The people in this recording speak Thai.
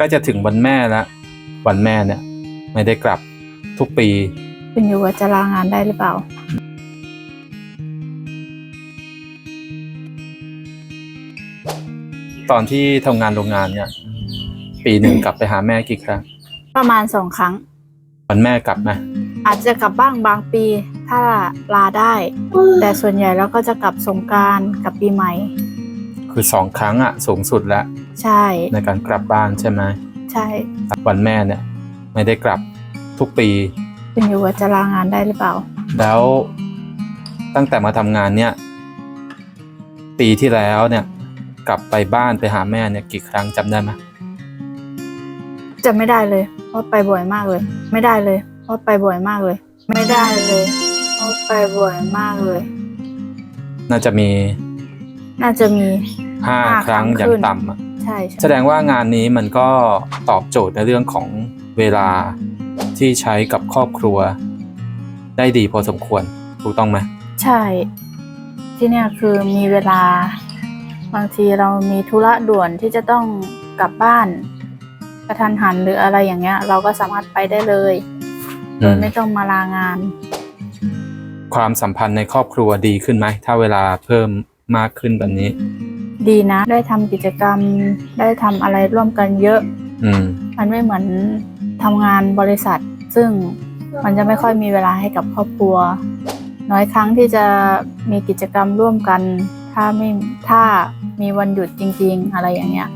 ใกล้จะถึงวันแม่แล้ววันแม่เนี่ย ไม่ได้กลับทุกปีคุณอยู่ว่าจะลางานได้หรือเปล่า ตอนที่ทำงานโรงงานเนี่ย ปีหนึ่งกลับไปหาแม่กี่ครั้งประมาณสองครั้ง วันแม่กลับไหมอาจจะกลับบ้างบางปี ถ้าลาได้ แต่ส่วนใหญ่แล้วก็จะกลับสงกรารกับปีใหม่ คือสองครั้งอะสูงสุดแล้ว ใช่ ในการกลับบ้านใช่ไหมใช่วันแม่เนี่ย ไม่ได้กลับทุกปี คุณอยู่ว่าจะลางานได้หรือเปล่า แล้วตั้งแต่มาทำงานเนี่ย ปีที่แล้วเนี่ย กลับไปบ้านไปหาแม่เนี่ยกี่ครั้งจำได้ไหมจะไม่ได้เลยเพราะไปบ่อยมากเลย ไม่ได้เลยเพราะไปบ่อยมากเลย ไม่ได้เลยเพราะไปบ่อยมากเลย น่าจะมี น่าจะมี ห้าห้าครั้งครั้งอย่างขึ้นต่ำอะใช่ใช่แสดงว่างานนี้มันก็ตอบโจทย์ในเรื่องของเวลาที่ใช้กับครอบครัว ได้ดีพอสมควรถูกต้องไหมใช่ ที่เนี่ยคือมีเวลา บางทีเรามีธุระด่วนที่จะต้องกลับบ้านกระทันหันหรืออะไรอย่างเงี้ย เราก็สามารถไปได้เลยโดยไม่ต้องมาลางาน ความสัมพันธ์ในครอบครัวดีขึ้นไหมถ้าเวลาเพิ่มมากขึ้นแบบนี้ ดีนะ ได้ทำกิจกรรม ได้ทำอะไรร่วมกันเยอะ อืม มันไม่เหมือนทำงานบริษัท ซึ่งมันจะไม่ค่อยมีเวลาให้กับครอบครัว น้อยครั้งที่จะมีกิจกรรมร่วมกัน ถ้าไม่ถ้ามีวันหยุดจริง ๆ อะไรอย่างเงี้ย